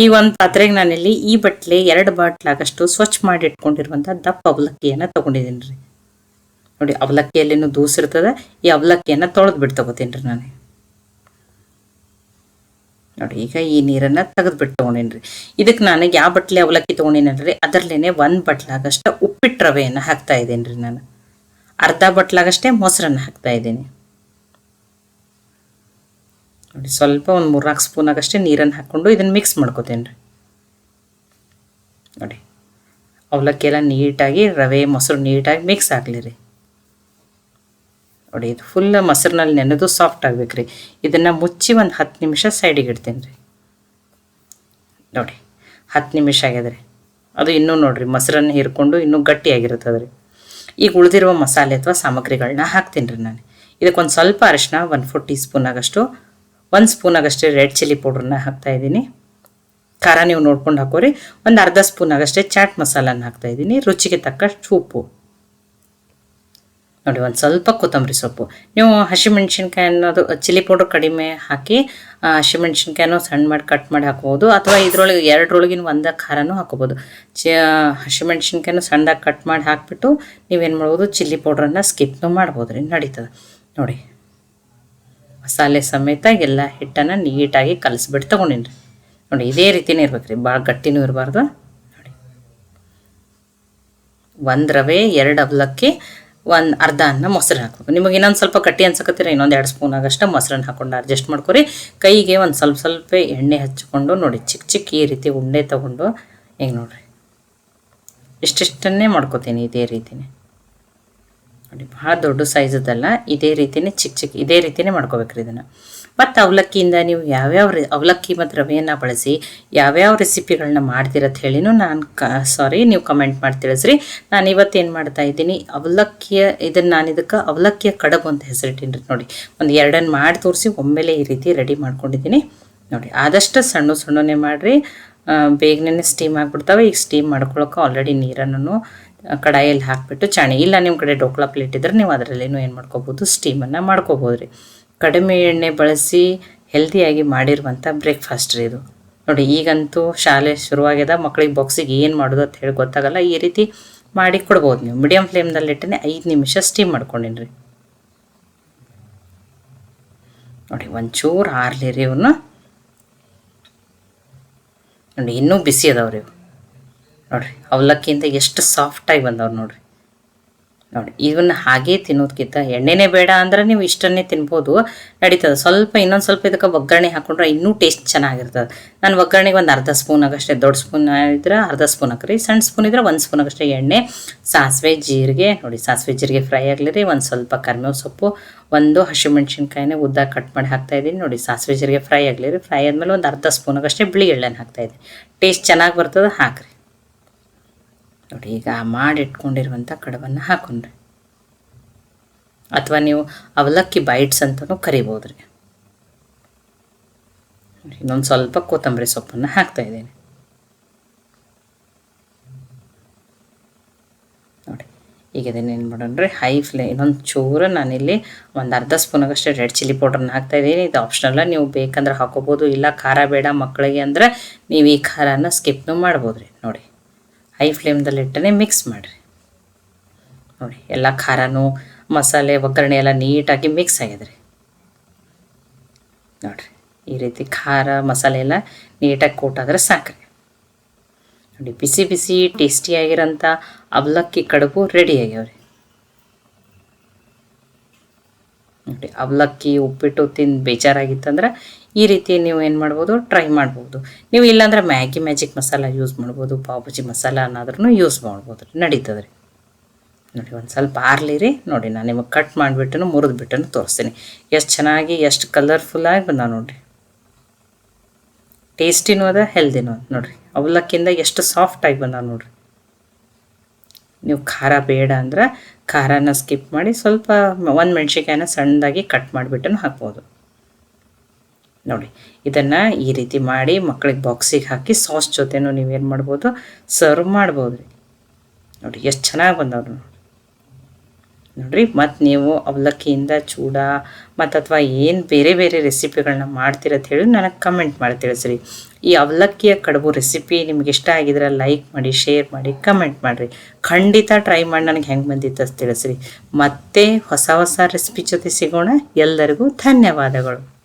ಈ ಒಂದು ಪಾತ್ರೆಗೆ ನಾನಿಲ್ಲಿ ಈ ಬಟ್ಲೆ ಎರಡು ಬಾಟ್ಲಾಗಷ್ಟು ಸ್ವಚ್ಛ ಮಾಡಿ ಇಟ್ಕೊಂಡಿರುವಂಥ ದಪ್ಪ ಅವಲಕ್ಕಿಯನ್ನು ತೊಗೊಂಡಿದ್ದೀನಿ ರೀ. ನೋಡಿ, ಅವಲಕ್ಕಿಯಲ್ಲಿನೂ ದೂಸಿರ್ತದೆ ಈ ಅವಲಕ್ಕಿಯನ್ನು ತೊಳೆದು ಬಿಟ್ಟು ತೊಗೋತೀನಿ ರೀ ನಾನು. ನೋಡಿ, ಈಗ ಈ ನೀರನ್ನು ತೆಗೆದುಬಿಟ್ಟು ತೊಗೊಂಡೀನಿ ರೀ. ಇದಕ್ಕೆ ನಾನು ಯಾವ ಬಟ್ಲೆ ಅವಲಕ್ಕಿ ತೊಗೊಂಡಿನಲ್ರಿ ಅದರಲ್ಲೇ ಒಂದು ಬಟ್ಲಾಗಷ್ಟು ಉಪ್ಪಿಟ್ಟು ರವೆಯನ್ನು ಹಾಕ್ತಾ ಇದ್ದೀನಿ ರೀ ನಾನು. ಅರ್ಧ ಬಟ್ಲಾಗಷ್ಟೇ ಮೊಸರನ್ನು ಹಾಕ್ತಾ ಇದ್ದೀನಿ. ನೋಡಿ, ಸ್ವಲ್ಪ ಒಂದು ಮೂರ್ನಾಲ್ಕು ಸ್ಪೂನಾಗಷ್ಟೇ ನೀರನ್ನು ಹಾಕ್ಕೊಂಡು ಇದನ್ನು ಮಿಕ್ಸ್ ಮಾಡ್ಕೋತೇನೆ ರೀ ನೋಡಿ ಅವಲಕ್ಕಿ ಎಲ್ಲ ನೀಟಾಗಿ, ರವೆ, ಮೊಸರು ನೀಟಾಗಿ ಮಿಕ್ಸ್ ಆಗಲಿ ರೀ ನೋಡಿ, ಇದು ಫುಲ್ ಮೊಸರಿನಲ್ಲಿ ನೆನೆದು ಸಾಫ್ಟ್ ಆಗ್ಬೇಕು ರೀ ಇದನ್ನು ಮುಚ್ಚಿ ಒಂದು ಹತ್ತು ನಿಮಿಷ ಸೈಡಿಗೆ ಇಡ್ತೀನಿ ರೀ ನೋಡಿ, ಹತ್ತು ನಿಮಿಷ ಆಗ್ಯದ ಅದು ಇನ್ನೂ ನೋಡಿರಿ, ಮೊಸರನ್ನು ಹೀರ್ಕೊಂಡು ಇನ್ನೂ ಗಟ್ಟಿಯಾಗಿರುತ್ತದೆ ರೀ ಈಗ ಉಳಿದಿರುವ ಮಸಾಲೆ ಅಥವಾ ಸಾಮಗ್ರಿಗಳನ್ನ ಹಾಕ್ತೀನಿ ರೀ ನಾನು. ಇದಕ್ಕೊಂದು ಸ್ವಲ್ಪ ಅರಿಶಿನ ಒನ್ ಫೋರ್ ಟೀ ಸ್ಪೂನ್ ಆಗಷ್ಟು ಒಂದು ಸ್ಪೂನ್ ಆಗಷ್ಟೇ ರೆಡ್ ಚಿಲ್ಲಿ ಪೌಡ್ರನ್ನ ಹಾಕ್ತಾ ಇದ್ದೀನಿ. ಖಾರ ನೀವು ನೋಡ್ಕೊಂಡು ಹಾಕೋರಿ. ಒಂದು ಅರ್ಧ ಸ್ಪೂನ್ ಆಗಷ್ಟೇ ಚಾಟ್ ಮಸಾಲನ ಹಾಕ್ತಾ ಇದ್ದೀನಿ. ರುಚಿಗೆ ತಕ್ಕಷ್ಟು ಉಪ್ಪು ನೋಡಿ, ಒಂದು ಸ್ವಲ್ಪ ಕೊತ್ತಂಬರಿ ಸೊಪ್ಪು. ನೀವು ಹಸಿಮೆಣ್ಸಿನ್ಕಾಯಿ ಅನ್ನೋದು, ಚಿಲ್ಲಿ ಪೌಡ್ರ್ ಕಡಿಮೆ ಹಾಕಿ ಹಸಿಮೆಣ್ಸಿನ್ಕಾಯಿನೂ ಸಣ್ಣ ಮಾಡಿ ಕಟ್ ಮಾಡಿ ಹಾಕ್ಬೋದು. ಅಥವಾ ಇದರೊಳಗೆ ಎರಡರೊಳಗಿನ ಒಂದು ಖಾರನೂ ಹಾಕೋಬೋದು. ಚ ಹಸಿಮೆಣ್ಸಿನ್ಕಾಯಿನೂ ಸಣ್ಣದಾಗಿ ಕಟ್ ಮಾಡಿ ಹಾಕ್ಬಿಟ್ಟು ನೀವೇನು ಮಾಡ್ಬೋದು, ಚಿಲ್ಲಿ ಪೌಡ್ರನ್ನು ಸ್ಕಿಪ್ನು ಮಾಡ್ಬೋದು ರೀ ನಡೀತದೆ. ನೋಡಿ ಮಸಾಲೆ ಸಮೇತ ಎಲ್ಲ ಹಿಟ್ಟನ್ನು ನೀಟಾಗಿ ಕಲಿಸ್ಬಿಟ್ಟು ತೊಗೊಂಡಿನಿ ನೋಡಿ, ಇದೇ ರೀತಿನೇ ಇರ್ಬೇಕು ರೀ ಭಾಳ ಗಟ್ಟಿನೂ ಇರಬಾರ್ದು. ನೋಡಿ. ಒಂದು ರವೆ, ಎರಡು ಅವಲಕ್ಕಿ, ಒಂದು ಅರ್ಧ ಅನ್ನ ಮೊಸರು ಹಾಕಬೇಕು. ನಿಮಗೆ ಇನ್ನೊಂದು ಸ್ವಲ್ಪ ಕಟ್ಟಿ ಅನ್ಸಕತ್ತೀರ? ಇನ್ನೊಂದು ಎರಡು ಸ್ಪೂನ್ ಆಗಷ್ಟು ಮೊಸರನ್ನ ಹಾಕೊಂಡು ಅಡ್ಜಸ್ಟ್ ಮಾಡ್ಕೊರಿ. ಕೈಗೆ ಒಂದು ಸ್ವಲ್ಪ ಸ್ವಲ್ಪ ಎಣ್ಣೆ ಹಚ್ಚಿಕೊಂಡು ನೋಡಿ ಚಿಕ್ಕ ಚಿಕ್ಕ ಈ ರೀತಿ ಉಂಡೆ ತೊಗೊಂಡು ಈಗ ನೋಡ್ರಿ. ಇಷ್ಟಿಷ್ಟನ್ನೇ ಮಾಡ್ಕೋತೀನಿ ಇದೇ ರೀತಿನೇ. ನೋಡಿ ಬಹಳ ದೊಡ್ಡ ಸೈಜದಲ್ಲ ಇದೇ ರೀತಿನೇ ಚಿಕ್ಕ ಚಿಕ್ಕ ಇದೇ ರೀತಿನೇ ಮಾಡ್ಕೋಬೇಕ್ರಿ ಇದನ್ನು. ಮತ್ತು ಅವಲಕ್ಕಿಯಿಂದ ನೀವು ಯಾವ್ಯಾವ ರೆ, ಅವಲಕ್ಕಿ ಮತ್ತು ರವೆಯನ್ನು ಬಳಸಿ ಯಾವ್ಯಾವ ರೆಸಿಪಿಗಳನ್ನ ಅಂತ ಹೇಳಿನೂ ನಾನು ಕ ಸಾರಿ ನೀವು ಕಮೆಂಟ್ ಮಾಡಿ ತಿಳಿಸ್ರಿ. ನಾನು ಇವತ್ತೇನು ಮಾಡ್ತಾ ಇದ್ದೀನಿ, ಅವಲಕ್ಕಿಯ ಇದನ್ನು ನಾನು ಇದಕ್ಕೆ ಅವಲಕ್ಕಿಯ ಕಡಬು ಅಂತ ಹೆಸರಿಟ್ಟಿನಿ ನೋಡಿ. ಒಂದು ಎರಡನ್ನು ಮಾಡಿ ತೋರಿಸಿ ಒಮ್ಮೆಲೆ ಈ ರೀತಿ ರೆಡಿ ಮಾಡ್ಕೊಂಡಿದ್ದೀನಿ. ನೋಡಿ, ಆದಷ್ಟು ಸಣ್ಣ ಸಣ್ಣನೇ ಮಾಡಿರಿ. ಬೇಗನೆ ಸ್ಟೀಮ್ ಆಗಿಬಿಡ್ತಾವೆ. ಈಗ ಸ್ಟೀಮ್ ಮಾಡ್ಕೊಳ್ಳೋಕೆ ಆಲ್ರೆಡಿ ನೀರನ್ನು ಕಡಾಯಲ್ಲಿ ಹಾಕಿಬಿಟ್ಟು ಚಾಣಿ. ಇಲ್ಲ ನಿಮ್ಮ ಕಡೆ ಡೋಕ್ಲಾ ಪ್ಲೇಟ್ ಇದ್ದರೆ ನೀವು ಅದರಲ್ಲೇನು ಏನು ಮಾಡ್ಕೋಬೋದು? ಸ್ಟೀಮನ್ನು ಮಾಡ್ಕೋಬೋದು ರೀ ಕಡಿಮೆ ಎಣ್ಣೆ ಬಳಸಿ ಹೆಲ್ದಿಯಾಗಿ ಮಾಡಿರುವಂಥ ಬ್ರೇಕ್ಫಾಸ್ಟ್ ರೀ ಇದು. ನೋಡಿ, ಈಗಂತೂ ಶಾಲೆ ಶುರುವಾಗ್ಯದ, ಮಕ್ಳಿಗೆ ಬಾಕ್ಸಿಗೆ ಏನು ಮಾಡೋದು ಅಂತ ಹೇಳಿ ಗೊತ್ತಾಗಲ್ಲ. ಈ ರೀತಿ ಮಾಡಿ ಕೊಡ್ಬೋದು ನೀವು. ಮೀಡಿಯಮ್ ಫ್ಲೇಮ್ದಲ್ಲಿ ಇಟ್ಟನೆ ಐದು ನಿಮಿಷ ಸ್ಟೀಮ್ ಮಾಡ್ಕೊಂಡಿನಿ ರೀ. ನೋಡಿ, ಒಂಚೂರು ಆರ್ಲಿ ರೀ ಇವನ್ನ ನೋಡಿ ಇನ್ನೂ ಬಿಸಿ ಅದಾವ್ರಿ ಇವು ನೋಡಿರಿ ಅವಲಕ್ಕಿಂತ ಎಷ್ಟು ಸಾಫ್ಟಾಗಿ ಬಂದವ್ರು ನೋಡ್ರಿ. ನೋಡಿ ಇವನ್ನ ಹಾಗೆ ತಿನ್ನೋದಕ್ಕಿಂತ ಎಣ್ಣೆನೇ ಬೇಡ ಅಂದ್ರೆ ನೀವು ಇಷ್ಟನ್ನೇ ತಿನ್ಬೋದು. ನಡೀತದೆ. ಸ್ವಲ್ಪ, ಇನ್ನೊಂದು ಸ್ವಲ್ಪ ಇದಕ್ಕೆ ಒಗ್ಗರಣೆ ಹಾಕೊಂಡ್ರೆ ಇನ್ನೂ ಟೇಸ್ಟ್ ಚೆನ್ನಾಗಿರ್ತದೆ. ನಾನು ಒಗ್ಗರಣೆಗೆ ಒಂದು ಅರ್ಧ ಸ್ಪೂನ್ ಆಗಷ್ಟೇ, ದೊಡ್ಡ ಸ್ಪೂನ್ ಇದ್ರೆ ಅರ್ಧ ಸ್ಪೂನ್ ಹಾಕ್ರಿ. ಸಣ್ಣ ಸ್ಪೂನ್ ಇದ್ರೆ ಒಂದು ಸ್ಪೂನ್ ಆಗಷ್ಟೇ ಎಣ್ಣೆ. ಸಾಸಿವೆ, ಜೀರಿಗೆ, ನೋಡಿ, ಸಾಸಿವೆ, ಜೀರಿಗೆ ಫ್ರೈ ಆಗಲಿ ರೀ, ಒಂದು ಸ್ವಲ್ಪ ಕರಿಬೇವು ಸೊಪ್ಪು, ಒಂದು ಹಸಿಮೆಣ್ಸಿನ್ಕಾಯಿನೇ ಉದ್ದ ಕಟ್ ಮಾಡಿ ಹಾಕ್ತಾ ಇದ್ದೀನಿ. ನೋಡಿ, ಸಾಸಿವೆ, ಜೀರಿಗೆ ಫ್ರೈ ಆಗಲಿ ರೀ, ಫ್ರೈ ಆದಮೇಲೆ ಒಂದು ಅರ್ಧ ಸ್ಪೂನ್ ಆಗಷ್ಟೇ ಬಿಳಿ ಎಳ್ಳೆಣ್ಣೆ ಹಾಕ್ತಾ ಇದ್ದೀನಿ. ಟೇಸ್ಟ್ ಚೆನ್ನಾಗಿ ಬರ್ತದೆ, ಹಾಕ್ರಿ. ನೋಡಿ, ಈಗ ಮಾಡಿಟ್ಕೊಂಡಿರುವಂಥ ಕಡವನ್ನು ಹಾಕೊಂಡ್ರಿ. ಅಥವಾ ನೀವು ಅವಲಕ್ಕಿ ಬೈಟ್ಸ್ ಅಂತಲೂ ಕರಿಬೋದು ರೀ ಇನ್ನೊಂದು ಸ್ವಲ್ಪ ಕೊತ್ತಂಬರಿ ಸೊಪ್ಪನ್ನು ಹಾಕ್ತಾ ಇದ್ದೀನಿ. ನೋಡಿ, ಈಗ ಇದನ್ನು ಏನು ಮಾಡೋಣ್ರಿ? ಹೈ ಫ್ಲೇ, ಇನ್ನೊಂದು ಚೂರು ನಾನಿಲ್ಲಿ ಒಂದು ಅರ್ಧ ಸ್ಪೂನಾಗಷ್ಟೇ ರೆಡ್ ಚಿಲ್ಲಿ ಪೌಡ್ರನ್ನ ಹಾಕ್ತಾ ಇದ್ದೀನಿ. ಇದು ಆಪ್ಷನಲ್ಲ ನೀವು ಬೇಕಂದ್ರೆ ಹಾಕೋಬೋದು, ಇಲ್ಲ ಖಾರ ಬೇಡ ಮಕ್ಕಳಿಗೆ ಅಂದರೆ ನೀವು ಈ ಖಾರನ ಸ್ಕಿಪ್ನು ಮಾಡ್ಬೋದು ರೀ ನೋಡಿ. ಹೈ ಫ್ಲೇಮ್ದಲ್ಲಿ ಇಟ್ಟನೆ ಮಿಕ್ಸ್ ಮಾಡಿರಿ. ನೋಡಿ, ಎಲ್ಲ ಖಾರನೂ, ಮಸಾಲೆ, ಒಗ್ಗರಣೆ ಎಲ್ಲ ನೀಟಾಗಿ ಮಿಕ್ಸ್ ಆಗ್ಯದ್ರಿ ನೋಡಿರಿ, ಈ ರೀತಿ ಖಾರ, ಮಸಾಲೆ ಎಲ್ಲ ನೀಟಾಗಿ ಕೂಟಾದ್ರೆ ಸಾಕ್ರಿ. ನೋಡಿ, ಬಿಸಿ ಬಿಸಿ ಟೇಸ್ಟಿಯಾಗಿರೋಂಥ ಅವಲಕ್ಕಿ ಕಡುಬು ರೆಡಿ ಆಗ್ಯಾವ್ರಿ. ನೋಡಿ, ಅವಲಕ್ಕಿ, ಉಪ್ಪಿಟ್ಟು ತಿಂದು ಬೇಜಾರಾಗಿತ್ತಂದ್ರೆ ಈ ರೀತಿ ನೀವು ಏನು ಮಾಡ್ಬೋದು ಟ್ರೈ ಮಾಡ್ಬೋದು. ನೀವು ಇಲ್ಲಾಂದ್ರೆ ಮ್ಯಾಗಿ ಮ್ಯಾಜಿಕ್ ಮಸಾಲ ಯೂಸ್ ಮಾಡ್ಬೋದು, ಪಾವ್ ಭಾಜಿ ಮಸಾಲ ಅನ್ನಾದ್ರೂ ಯೂಸ್ ಮಾಡ್ಬೋದು ರೀ, ನಡೀತದೆ ರೀ. ನೋಡಿ, ಒಂದು ಸ್ವಲ್ಪ ಆರ್ಲಿ ರೀ, ನೋಡಿ, ನಾನು ನಿಮಗೆ ಕಟ್ ಮಾಡಿಬಿಟ್ಟು ಮುರಿದು ತೋರಿಸ್ತೀನಿ. ಎಷ್ಟು ಚೆನ್ನಾಗಿ, ಎಷ್ಟು ಕಲರ್ಫುಲ್ಲಾಗಿ ಬಂದ ನೋಡಿರಿ. ಟೇಸ್ಟಿನೂ ಅದ ಹೆಲ್ದಿನೂ ಅದ ನೋಡಿರಿ. ಅವಲಕ್ಕಿಂದ ಎಷ್ಟು ಸಾಫ್ಟಾಗಿ ಬಂದ ನೋಡಿರಿ. ನೀವು ಖಾರ ಬೇಡ ಅಂದ್ರೆ ಖಾರನ ಸ್ಕಿಪ್ ಮಾಡಿ ಸ್ವಲ್ಪ ಒಂದು ಮೆಣ್ಸಿನ್ಕಾಯಿನ ಸಣ್ಣದಾಗಿ ಕಟ್ ಮಾಡಿಬಿಟ್ಟು ಹಾಕ್ಬೋದು. ನೋಡಿ, ಇದನ್ನು ಈ ರೀತಿ ಮಾಡಿ ಮಕ್ಕಳಿಗೆ ಬಾಕ್ಸಿಗೆ ಹಾಕಿ ಸಾಸ್ ಜೊತೆನೂ ನೀವೇನು ಮಾಡ್ಬೋದು? ಸರ್ವ್ ಮಾಡ್ಬೋದು ರೀ ನೋಡಿ, ಎಷ್ಟು ಚೆನ್ನಾಗಿ ಬಂದವ್ರು ನೋಡಿ ನೋಡ್ರಿ? ಮತ್ತು ನೀವು ಅವಲಕ್ಕಿಯಿಂದ ಚೂಡ, ಮತ್ತು ಅಥವಾ ಏನು ಬೇರೆ ಬೇರೆ ರೆಸಿಪಿಗಳನ್ನ ಅಂತ ಹೇಳಿ ನನಗೆ ಕಮೆಂಟ್ ಮಾಡಿ ತಿಳಿಸ್ರಿ. ಈ ಅವಲಕ್ಕಿಯ ಕಡುಬು ರೆಸಿಪಿ ನಿಮ್ಗೆ ಇಷ್ಟ ಆಗಿದ್ರೆ ಲೈಕ್ ಮಾಡಿ ಶೇರ್ ಮಾಡಿ ಕಮೆಂಟ್ ಮಾಡಿರಿ. ಖಂಡಿತ ಟ್ರೈ ಮಾಡಿ ನನಗೆ ಹೆಂಗೆ ಬಂದಿತ್ತು ಅಂತ ತಿಳಿಸ್ರಿ. ಮತ್ತೆ ಹೊಸ ಹೊಸ ರೆಸಿಪಿ ಜೊತೆ ಸಿಗೋಣ. ಎಲ್ಲರಿಗೂ ಧನ್ಯವಾದಗಳು.